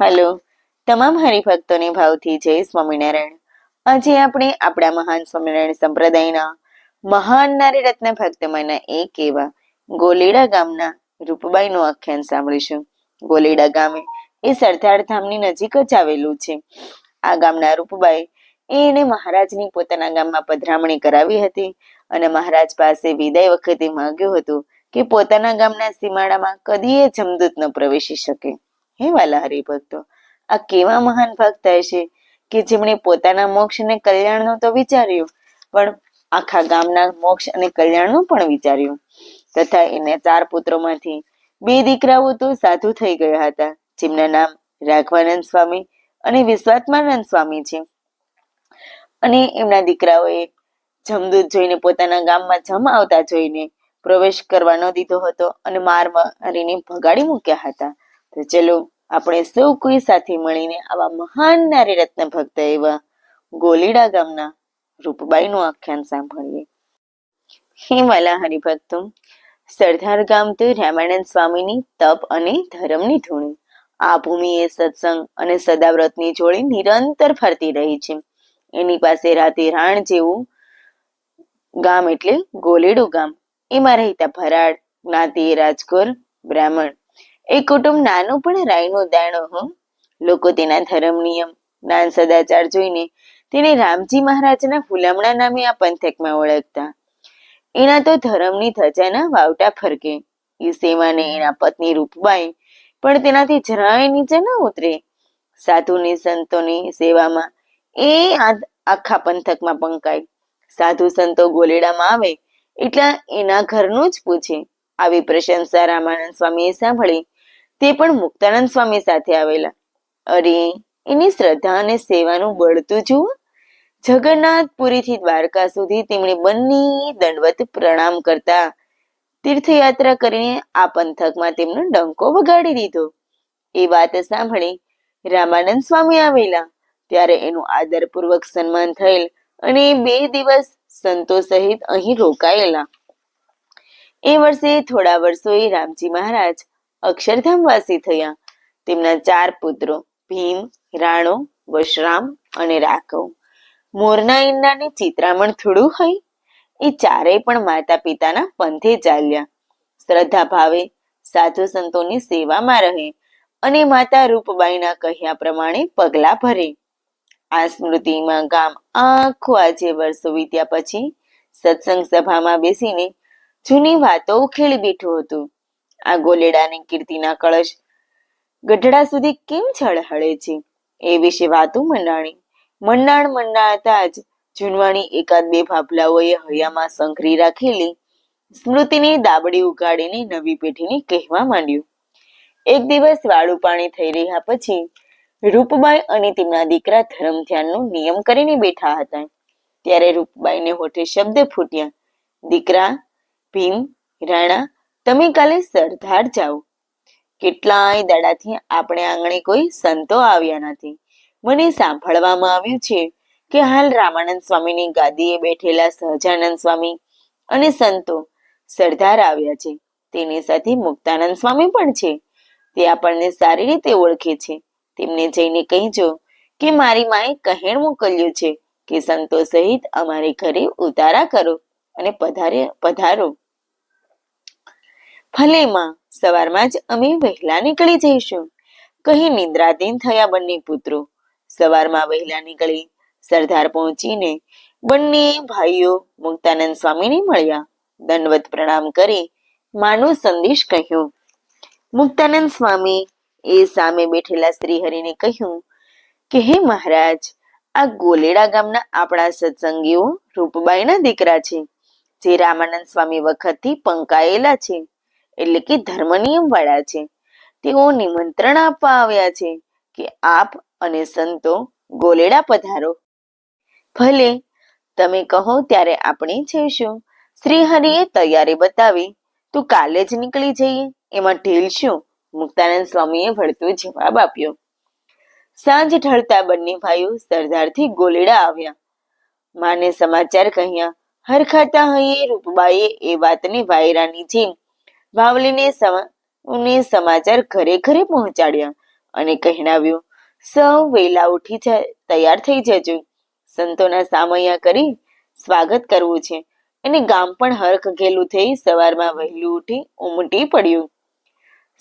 Hello. તમામ હરિભક્તોને ભાવથી જય સ્વામિનારાયણ. આજે આપણે આપણા મહાન સ્વામિનારાયણ સંપ્રદાયના મહાન નારી રત્ન ભક્તમાંના એક એવા ગોલેડા ગામના રૂપબાઈનું આખ્યાન સાંભળીશું. ગોલેડા ગામે એ સરદાર ધામની નજીક જ આવેલું છે. આ ગામના રૂપબાઈ એને મહારાજની પોતાના ગામમાં પધરામણી કરાવી હતી અને મહારાજ પાસે વિદાય વખતે માંગ્યું હતું કે પોતાના ગામના સીમાડામાં કદીએ જમદૂત ન પ્રવેશી શકે. હે વાલા હરિભક્તો આ કેવા મહાન ભક્ત હશે કે જેમણે પોતાના મોક્ષ અને કલ્યાણનું તો વિચાર્યું, પણ આખા ગામના મોક્ષ અને કલ્યાણનું પણ વિચાર્યું. તથા એને ચાર પુત્રોમાંથી બે દીકરાઓ તો સાધુ થઈ ગયા હતા, જેમના નામ રાઘવાનંદ સ્વામી અને વિશ્વાત્માનંદ સ્વામી છે. અને એમના દીકરાઓએ જમદૂત જોઈને પોતાના ગામમાં જમ આવતા જોઈને પ્રવેશ કરવા ન દીધો હતો અને માર મારીને ભગાડી મૂક્યા હતા. તો ચલો, આપણે સૌ કોઈ સાથે મળીને આવા મહાન નારી રત્ન ભક્ત એવા ગોલીડા ગામના રૂપબાઈનું આખ્યાન સાંભળીએ. હે વાલા હરિભક્તો, સરદાર ગામ તો રામાનંદ સ્વામીની તપ અને ધર્મની ધૂણી. આ ભૂમિ એ સત્સંગ અને સદાવ્રતની જોડી નિરંતર ફરતી રહી છે. એની પાસે રાતે રાણ જેવું ગામ એટલે ગોલેડું ગામ. એમાં રહેતા ભરાડ જ્ઞાતિ રાજકોર, બ્રાહ્મણ એ કુટુંબ નાનું પણ રાયનું દાણો હું લોકો તેના ધર્મ નિયમ, જ્ઞાન સદાચાર જોઈને તેને રામજી મહારાજના ફુલામણા નામે આ પંથકમાં ઓળખતા. એના તો ધર્મની ધજાના વાવટા ફરકે. એ એના પત્ની રૂપબાઈ પણ તેનાથી જરાય નીચે ન ઉતરે. સાધુની સંતોની સેવામાં એ આખા પંથકમાં પંકાય. સાધુ સંતો ગોલેડામાં આવે, એટલા એના ઘરનું જ પૂછે. આવી પ્રશંસા રામાનંદ સ્વામીએ સાંભળી તે પણ મુક્તાનંદ સ્વામી સાથે આવેલા. અરે, એની શ્રદ્ધા અને સેવાનું બળતું જુઓ. જગન્નાથપુરીથી દ્વારકા સુધી તેમણે બંને દંડવત પ્રણામ કરતા તીર્થયાત્રા કરીને આ પંથકમાં તેમનો ડંકો વગાડી દીધો. એ વાત સાંભળી રામાનંદ સ્વામી આવેલા. ત્યારે એનું આદરપૂર્વક સન્માન થયેલ અને બે દિવસ સંતો સહિત અહીં રોકાયેલા. એ વર્ષે થોડા વર્ષોએ રામજી મહારાજ અક્ષરધામ વાસી થયા. તેમના ચાર પુત્રો ભીમ, રાણો, વશરામ અને રાઘવ. મોરના ઈંડાને ચિત્રામણ થોડું હોય. એ ચારેય પણ માતા પિતાના પંથે ચાલ્યા. શ્રદ્ધા ભાવે સાધુ સંતોની સેવામાં રહે અને માતા રૂપબાઈના કહ્યા પ્રમાણે પગલા ભરે. આ સ્મૃતિમાં ગામ આખું આજે વર્ષો વીત્યા પછી સત્સંગ સભામાં બેસીને જૂની વાતો ઉખેડી બેઠું હતું. આ ગોલેડાની કીર્તિના કળશ ગઢડા સુધી કેમ છળહળે છે? એ વિશે વાતો મંડાણી. મંડાણ મંડાતા જ જૂનવાણી એકાદ બે ભાભલાઓએ હૈયામાં સંઘરી રાખેલી સ્મૃતિની દાબડી ઉગાડીને નવી પેઢીને કહેવા માંડ્યું. એક દિવસ વાળું પાણી થઈ રહ્યા પછી રૂપબાઈ અને તેમના દીકરા ધર્મ ધ્યાનનો નિયમ કરીને બેઠા હતા. ત્યારે રૂપબાઈને હોઠે શબ્દ ફૂટ્યા. દીકરા, ભીમ, રાણા તમે કાલે સરદાર જાઓ. કેટલાય દાડાથી આપણે આંગણે કોઈ સંતો આવ્યા નથી. મને સાંભળવામાં આવ્યું છે કે હાલ રામાનંદ સ્વામીની ગાદીએ બેઠેલા સહજાનંદ સ્વામી અને સંતો સરદાર આવ્યા છે. તેની સાથે મુક્તાનંદ સ્વામી પણ છે. તે આપણને સારી રીતે ઓળખે છે. તેમને જઈને કહેજો કે મારી માએ કહેણ મોકલ્યું છે કે સંતો સહિત અમારે ઘરે ઉતારા કરો અને પધારે પધારો. ભલે માં સવારમાં જ અમે વહેલા નીકળી જઈશું. કહી નિદ્રાધીન થયા બંને પુત્રો. સવારમાં વહેલા નીકળી સરદાર પહોંચીને બંને ભાઈઓ મુક્તાનંદ સ્વામીને મળ્યા. દંડવત પ્રણામ કરી માનો સંદેશ કહ્યો. મુક્તાનંદ સ્વામી એ સામે બેઠેલા શ્રીહરિને કહ્યું કે, હે મહારાજ, આ ગોલેડા ગામના આપણા સત્સંગીઓ રૂપબાઈના દીકરા છે. જે રામાનંદ સ્વામી વખતથી પંકાયેલા છે. એટલે કે ધર્મ નિયમ વાળા છે. તેઓ નિમંત્રણ આપવા આવ્યા છે કે આપ અને સંતો ગોલેડા પધારો. ભલે તમે કહો ત્યારે આપણે જઈશું. શ્રી હરિએ તૈયારી બતાવી, તું કાલે જ નીકળી જઈએ. એમાં ઢીલ શું? મુક્તાનંદ સ્વામીએ વળતો જવાબ આપ્યો. સાંજ ઢળતા બંને ભાઈઓ સરદારથી ગોલેડા આવ્યા. માને સમાચાર કહ્યા, હરખાતા હૈયે, રૂપબાઈએ એ વાતને વાયરાની જેમ વાવલીને સમાચાર ઘરે ઘરે પહોંચાડ્યા અને કહેણાવ્યું, સૌ વેલા ઉઠી તૈયાર થઈ જજો. સંતોના સામૈયા કરી સ્વાગત કરવું છે. અને ગામ પણ હરખ ઘેલું થઈ સવારમાં વહેલું ઉઠી ઉમટી પડ્યું.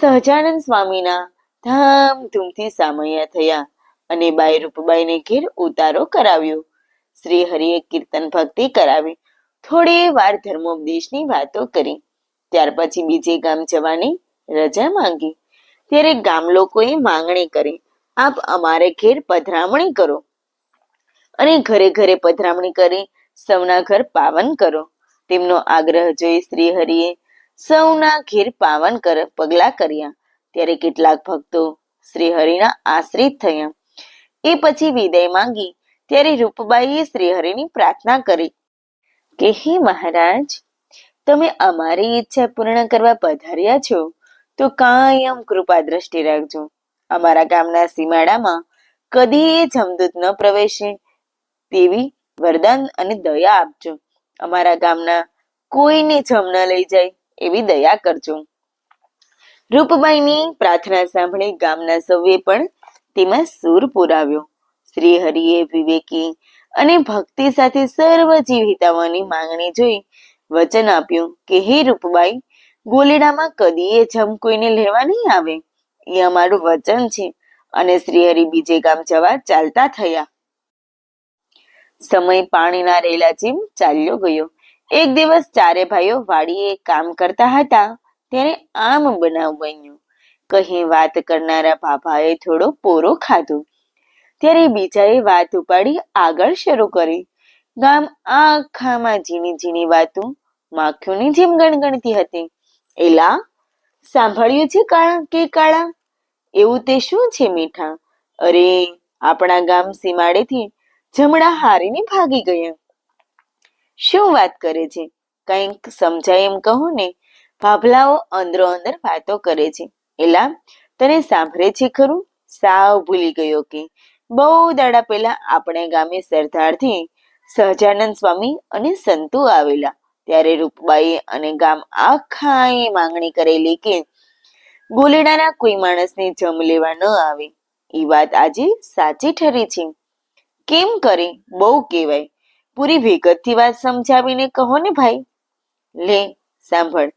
સહજાનંદ સ્વામીના ધામધૂમથી સામૈયા થયા અને બાઈ રૂપબાઈને ઘેર ઉતારો કરાવ્યો. શ્રી હરિએ કીર્તન ભક્તિ કરાવી. થોડી વાર ધર્મોપદેશની વાતો કરી. ત્યાર પછી બીજે ગામ જવાની રજા માંગી. ત્યારે ગામ લોકોએ માંગણી કરી, આપ અમારે ઘેર પધરામણી કરો. અને ઘરે ઘરે પધરામણી કરી, સૌના ઘર પાવન કરો. તેમનો આગ્રહ જોઈ શ્રી હરિએ સૌના ઘેર પાવન કર, પગલા કર્યા. ત્યારે કેટલાક ભક્તો શ્રી હરિના આશ્રિત થયા. એ પછી વિદાય માંગી. ત્યારે રૂપબાઈએ શ્રી હરિની પ્રાર્થના કરી કે, હે મહારાજ તમે અમારી ઈચ્છા પૂર્ણ કરવા પધાર્યા છો, તો કાયમ કૃપા દ્રષ્ટિ રાખજો. અમારા ગામના સીમાડામાં કદી જમદૂત ન પ્રવેશે. તેવી વરદાન અને દયા આપજો. અમારા ગામના કોઈને જમ ન લઈ જાય એવી દયા કરજો. રૂપબાઈની પ્રાર્થના સાંભળી ગામના સૌએ પણ તેમાં સૂર પુરાવ્યો. શ્રી હરિએ વિવેકી અને ભક્તિ સાથે સર્વ જીવ હિતાવવાની માંગણી જોઈ વચન આપ્યું કે, હે રૂપબાઈ, ગોલીડામાં કદી જમ કોઈને લેવા નહીં આવે? એ અમારું વચન છે અને શ્રીહરિ બીજે ગામ જવા ચાલતા થયા. સમય પાણીના રેલા જેમ ચાલ્યો ગયો. એક દિવસ ચારે ભાઈઓ વાડીએ કામ કરતા હતા, ત્યારે આમ બનાવ બન્યું. કહી વાત કરનારા બાભાએ થોડો પોરો ખાધો. ત્યારે બીજાએ વાત ઉપાડી આગળ શરૂ કરી. ગામ આખામાં ઝીણી ઝીણી વાતો માખીઓની જેમ ગણગણતી હતી. એલા, સાંભળ્યું છે કાળા કે કાળા? એવું તે શું છે મીઠા? અરે, આપણા ગામ સીમાડેથી જમણા હારીને ભાગી ગયા. શું વાત કરે છે? કંઈક સમજાય એમ કહો ને. ભાભલાઓ અંદરો અંદર વાતો કરે છે. એલા, તને સાંભળે છે ખરું? સાવ ભૂલી ગયો કે. બહુ દાડા પહેલા આપણે ગામે સરદારથી સહજાનંદ સ્વામી અને સંતુ આવેલા. ત્યારે રૂપબાઈ અને ગામ આખાએ માંગણી કરેલી કે ગોલેડાના કોઈ માણસને જમ લેવા ન આવે. એ વાત આજે સાચી ઠરી છે. કેમ કરે? બહુ કહેવાય. પૂરી વિગતથી વાત સમજાવીને કહો ને ભાઈ. લે, સાંભળ.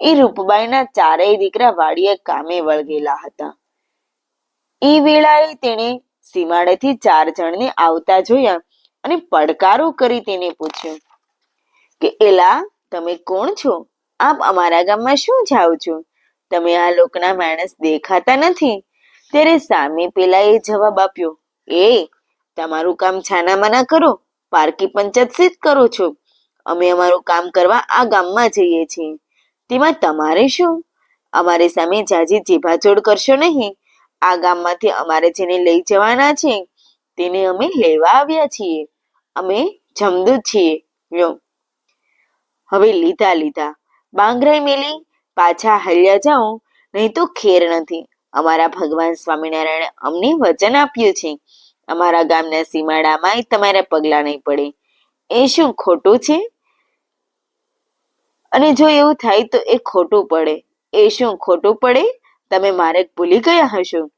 એ રૂપબાઈના ચારેય દીકરા વાડીએ કામે વળગેલા હતા. એ વેળાએ તેણે સીમાડેથી ચાર જણને આવતા જોયા અને પડકારો કરી તેને પૂછ્યું. કે એલા, તમે કોણ છો? આપ અમારા ગામમાં શું જાઓ છો? તમે આ લોકના માણસ દેખાતા નથી. ત્યારે સામે પેલા એ જવાબ આપ્યો, એ, તમારું કામ છાનામાના કરો, પારકી પંચાયત સિદ્ધ કરો છો. અમે અમારું કામ કરવા આ ગામમાં જઈએ છીએ. તેમાં તમારે શું? અમારી સામે જાજી જીભાજોડ કરશો નહીં. આ ગામમાંથી અમારે જેને લઈ જવાના છે, તેને અમે લેવા આવ્યા છીએ. અમે જમદૂત છીએ. લ્યો હવે લીધા લીધા. બાંગરાઈ મેલી, પાછા હલ્યા જાઓ નહીં તો ખેર નથી. અમારા ભગવાન સ્વામિનારાયણે અમને વચન આપ્યું છે. અમારા ગામના સીમાડામાં તમારા પગલા નહીં પડે. એ શું ખોટું છે? અને જો એવું થાય તો એ ખોટું પડે. એ શું ખોટું પડે? તમે માર્ગ ભૂલી ગયા હશો.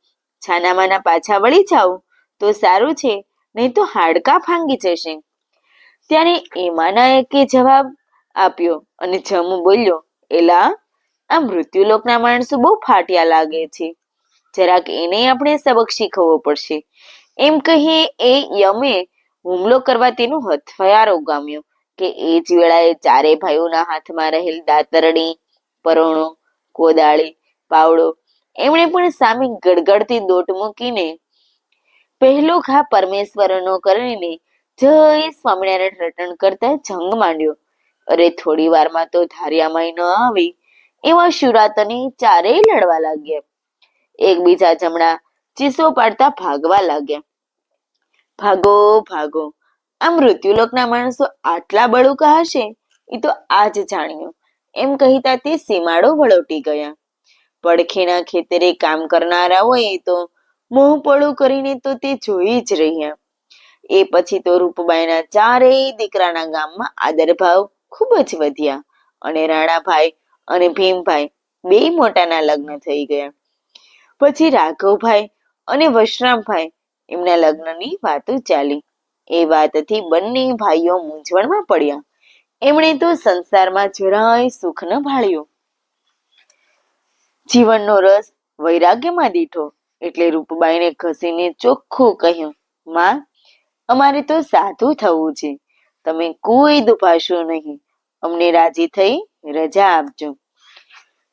છાનામાના પાછા વળી જાઓ. તો સારું છે, નહીં તો હાડકા ફાંગી જશે. ત્યારે એમાંના એકે જવાબ આપ્યો અને જમુ બોલ્યો, એલા, આ મૃત્યુલોકના માણસો બહુ ફાટ્યા લાગે છે. જરાક એને આપણે સબક શીખવવો પડશે. એમ કહીએ એ યમે હુમલો કરવા તેનું હથિયાર ગામ્યો કે એ જ વેળાએ ચારે ભાઈઓના હાથમાં રહેલ દાતરડી, પરોણો, કોદાળી, પાવડો, એમણે પણ સામે ગડગડતી દોટ મૂકીને પહેલો ઘા પરમેશ્વરનો કરીને જય સ્વામિનારાયણ રટણ કરતા જંગ માંડ્યો. અરે, થોડી વારમાં તો ધારિયામાં ન આવી. એવા શુરાતની ચારેય લડવા લાગ્યા. એકબીજા જમણા ચીસો પાડતા ભાગવા લાગ્યા. ભાગો ભાગો, આ મૃત્યુલોકના માણસો આટલા બળુકા હશે? એ તો આજ જાણ્યું. એમ કહીતા તે સીમાડો વળોટી ગયા. પડખેના ખેતરે કામ કરનારા હોય તો મોહ પડું કરીને તો તે જોઈ જ રહ્યા. એ પછી તો રૂપબાઈના ચારેય દીકરાના ગામમાં આદરભાવ ખૂબ જ વધ્યા. અને રાણાભાઈ અને ભીમભાઈ બે મોટાના લગ્ન થઈ ગયા. પછી રાઘવભાઈ અને વશરામભાઈ એમના લગ્નની વાતો ચાલી. એ વાતથી બંને ભાઈઓ મૂંઝવણમાં પડ્યા. એમણે તો સંસારમાં જરાય સુખ ન ભાળ્યું. જીવનનો રસ વૈરાગ્યમાં દીઠો એટલે રૂપબાઈને ઘસીને ચોખ્ખું કહ્યું, માં, અમારે તો સાધુ થવું છે. તમે કોઈ દુભાશો નહીં. અમને રાજી થઈ રજા આપજો.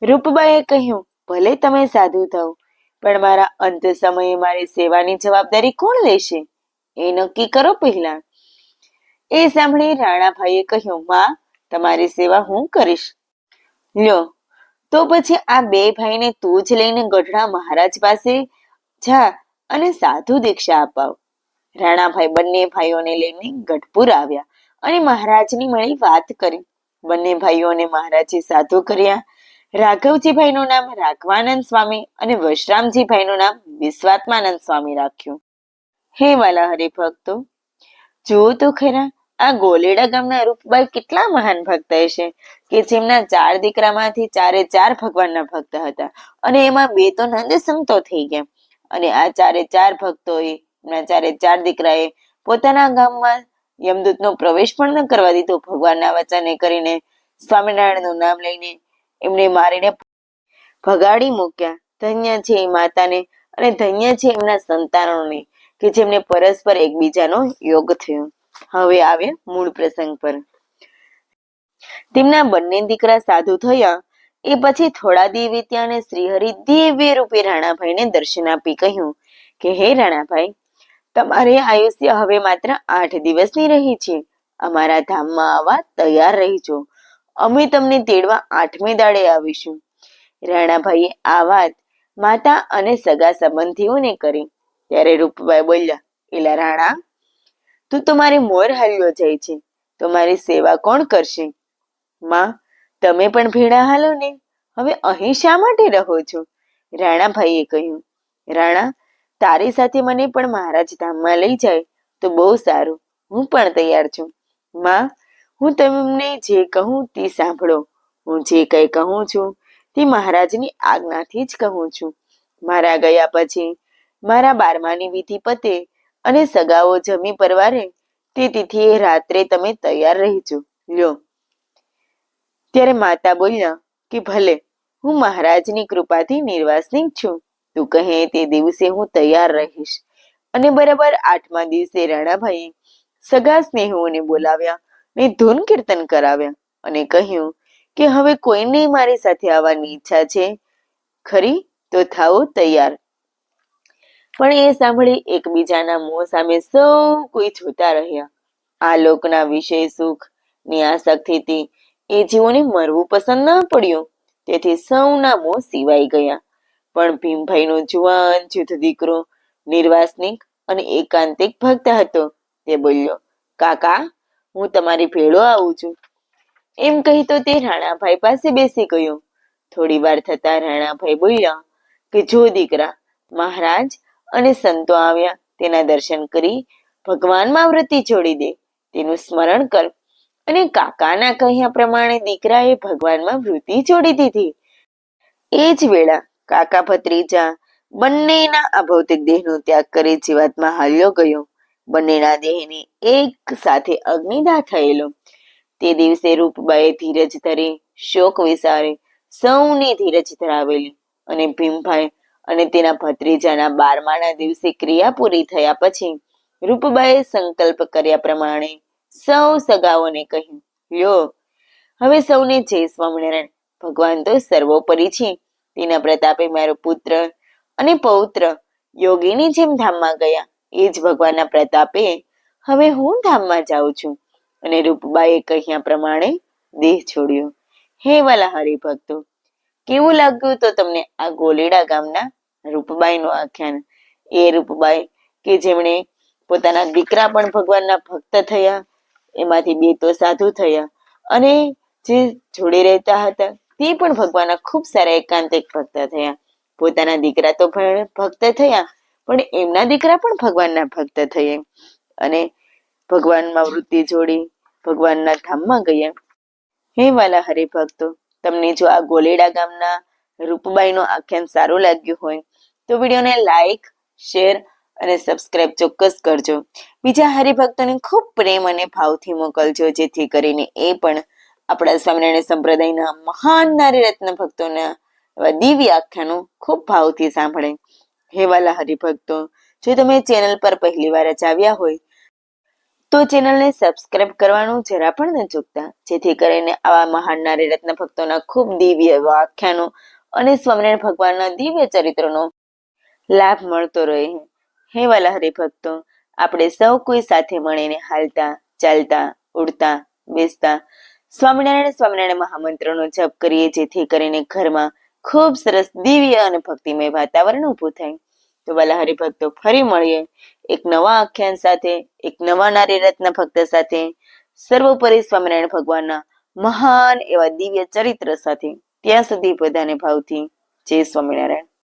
રૂપબાઈએ કહ્યું, ભલે તમે સાધુ થાવ, પણ મારા અંત સમયે મારી સેવાની જવાબદારી કોણ લેશે? એ નક્કી કરો પહેલા. એ સાંભળી રાણાભાઈએ કહ્યું, માં, તમારી સેવા હું કરીશ. લ્યો, તો પછી આ બે ભાઈને તું જ લઈને ગઢડા મહારાજ પાસે જા અને સાધુ દીક્ષા અપાવ. રાણાભાઈ બંને ભાઈઓને લઈને ગઢપુર આવ્યા અને મહારાજની મળી વાત કરી. બંને ભાઈઓને મહારાજે સાધુ કર્યા. રાઘવજીભાઈનું નામ રાઘવાનંદ સ્વામી અને વશરામજીભાઈનું નામ વિશ્વાત્માનંદ સ્વામી રાખ્યું. હે વાલા હરિભક્તો જુઓ તો ખરા આ ગોલેડા ગામના રૂપબાઈ કેટલા મહાન ભક્ત હશે કે જેમના ચાર દીકરામાંથી ચારે ચાર ભગવાનના ભક્ત હતા અને એમાં બે તો નંદ સંતો થઈ ગયા. અને આ ચારે ચાર ભક્તોએ, એમના ચારે ચાર દીકરાએ પોતાના ગામમાં યમદૂતનો પ્રવેશ પણ ન કરવા દીધો. ભગવાનના વચને કરીને સ્વામિનારાયણનું નામ લઈને એમને મારીને ભગાડી મૂક્યા. ધન્ય છે એ માતાને અને ધન્ય છે એમના સંતાનોને કે જેમને પરસ્પર એકબીજાનો યોગ થયો. હવે આવે મૂળ પ્રસંગ પર. તેમના બંને દીકરા સાધુ થયા. એ પછી થોડા દી વીત્યા અને શ્રીહરિ દિવ્ય રૂપે રાણાભાઈને દર્શન આપી કહ્યું કે, હે રાણાભાઈ તમારે આયુષ્ય હવે માત્ર આઠ દિવસની રહી છે. અમારા ધામમાં આવવા તૈયાર રહીજો. અમે તમને તેડવા આઠમે દાડે આવીશું. રાણાભાઈએ આ વાત માતા અને સગા સંબંધીઓને કરી. ત્યારે રૂપભાઈ બોલ્યા, એલા રાણા, તું તો મારી મોર હાલ્યો જાય છે. તો મારી સેવા કોણ કરશે? માં, તમે પણ ભેડા હાલો ને. હવે અહીં શા માટે રહો છો? રાણાભાઈએ કહ્યું, રાણા તારી સાથે મને પણ મહારાજ ધામમાં લઈ જાય તો બહુ સારું. હું પણ તૈયાર છું. માં, હું તમને જે કહું તે સાંભળો. હું જે કંઈ કહું છું તે મહારાજની આજ્ઞાથી જ કહું છું. મારા ગયા પછી મારા બારમાની વિધિ પતે અને સગાઓ જમી પરવારે તે તિથિએ રાત્રે તમે તૈયાર રહેજો. લ્યો. ત્યારે માતા બોલ્યા કે ભલે, હું મહારાજની કૃપાથી નિર્વાસનિક છું. તું કહે તે દિવસે હું તૈયાર રહીશ. અને બરાબર આઠમા દિવસે રાણાભાઈ સગા સ્નેહીઓને બોલાવ્યા ને ધૂન કીર્તન કરાવ્યા અને કહ્યું કે હવે કોઈને મારી સાથે આવવાની ઈચ્છા છે? ખરી? તો થાઓ તૈયાર. પણ એ સાંભળી એકબીજાના મોં સામે સૌ કોઈ જોતા રહ્યા. આ લોકના વિષય સુખની આસક્તિથી એ જીવોને મરવું પસંદ ન પડ્યું. તેથી સૌના મોં સિવાય ગયા. પણ ભીમભાઈનો જુવાન, જૂથ દીકરો, નિર્વાસનિક અને એકાંતિક ભક્ત હતો. તે બોલ્યો, કાકા, હું તમારી ભેળો આવું છું. એમ કહી તો તે રાણાભાઈ પાસે બેસી ગયો. થોડી વાર થતા રાણાભાઈ બોલ્યા કે, જો દીકરા, મહારાજ અને સંતો આવ્યા, તેના દર્શન કરી ભગવાનમાં વૃત્તિ જોડી દે, તેનું સ્મરણ કર. અને કાકાના કહ્યા પ્રમાણે દીકરાએ ભગવાનમાં વૃત્તિ જોડી દીધી. એ જ વેળા કાકા ભત્રીજા બંનેના આ દેહનો ત્યાગ કરી જીવાતમાં હાલ્યો ગયો. બંનેના દેહને એક સાથે અગ્નિદાહ થયેલો. તે દિવસે રૂપબાએ ધીરજ ધરી શોક વિસારે સૌની ધીરજ ધરાવેલી અને ભીમભાઈ અને તેના ભત્રીજાના બારમાના દિવસે ક્રિયા પૂરી થયા પછી રૂપબાએ સંકલ્પ કર્યા પ્રમાણે સૌ સગાઓને કહ્યું, લ્યો, હવે સૌને જય સ્વામિનારાયણ. ભગવાન તો સર્વોપરી છે. તેના પ્રતાપે મારો પુત્ર અને પૌત્ર યોગીની જેમ ધામમાં ગયા. એ જ ભગવાનના પ્રતાપે હવે હું ધામમાં જાઉં છું અને રૂપબાએ કહ્યા પ્રમાણે દેહ છોડ્યો. હે વાલા હરિભક્તો કેવું લાગ્યું તો તમને આ ગોલેડા ગામના રૂપબાઈનું આખ્યાન? એ રૂપબાઈ કે જેમણે પોતાના દીકરા પણ ભગવાનના ભક્ત થયા, એમાંથી બે તો સાધુ થયા અને જે જોડે રહેતા હતા તે પણ ભગવાનના ખૂબ સારા એકાંતિક ભક્ત થયા. પોતાના દીકરા તો પણ ભક્ત થયા, પણ એમના દીકરા પણ ભગવાનના ભક્ત થયા. અને ભગવાનમાં વૃત્તિ જોડી, ભગવાનના ધામમાં ગયા. હે વાલા હરિભક્તો તમને જો આ ગોલેડા ગામના રૂપબાઈનો આખ્યાન સારું લાગ્યું હોય, તો વિડીયોને લાઈક, શેર અને સબસ્ક્રાઇબ ચોક્કસ કરજો. બીજા હરિભક્તોને ખૂબ પ્રેમ અને ભાવથી મોકલજો, જેથી કરીને એ પણ આપણા સ્વામિનારાયણ સંપ્રદાયના મહાન નારી રત્ન ભક્તોના દિવ્ય આખ્યાનો ખૂબ ભાવથી સાંભળે. હેવાલા હરિભક્તો, જો તમે ચેનલ પર પહેલી વાર જ આવ્યા હોય, તો ચેનલને સબસ્ક્રાઇબ કરવાનું જરા પણ ન ચૂકતા. જેથી કરીને આવા મહાન નારી રત્ન ભક્તોના ખૂબ દિવ્ય આખ્યાનો અને સ્વામિનારાયણ ભગવાનના દિવ્ય ચરિત્રનો લાભ મળતો રહે. હે વાલા હરિભક્તો, આપણે સૌ કોઈ સાથે મળીને હાલતા, ચાલતા, ઉડતા, બેસતા સ્વામિનારાયણ સ્વામિનારાયણ મહામંત્રનો જપ કરીએ, જેથી કરીને ઘરમાં ખૂબ સરસ દિવ્ય અને ભક્તિમય વાતાવરણ ઊભું થાય. તો વાલા હરિભક્તો ફરી મળીએ એક નવા આખ્યાન સાથે, એક નવા નારી રત્ન ભક્ત સાથે. સર્વોપરી સ્વામિનારાયણ ભગવાનના મહાન એવા દિવ્ય ચરિત્ર સાથે. ત્યાં સુધી બધાને ભાવથી જય સ્વામિનારાયણ.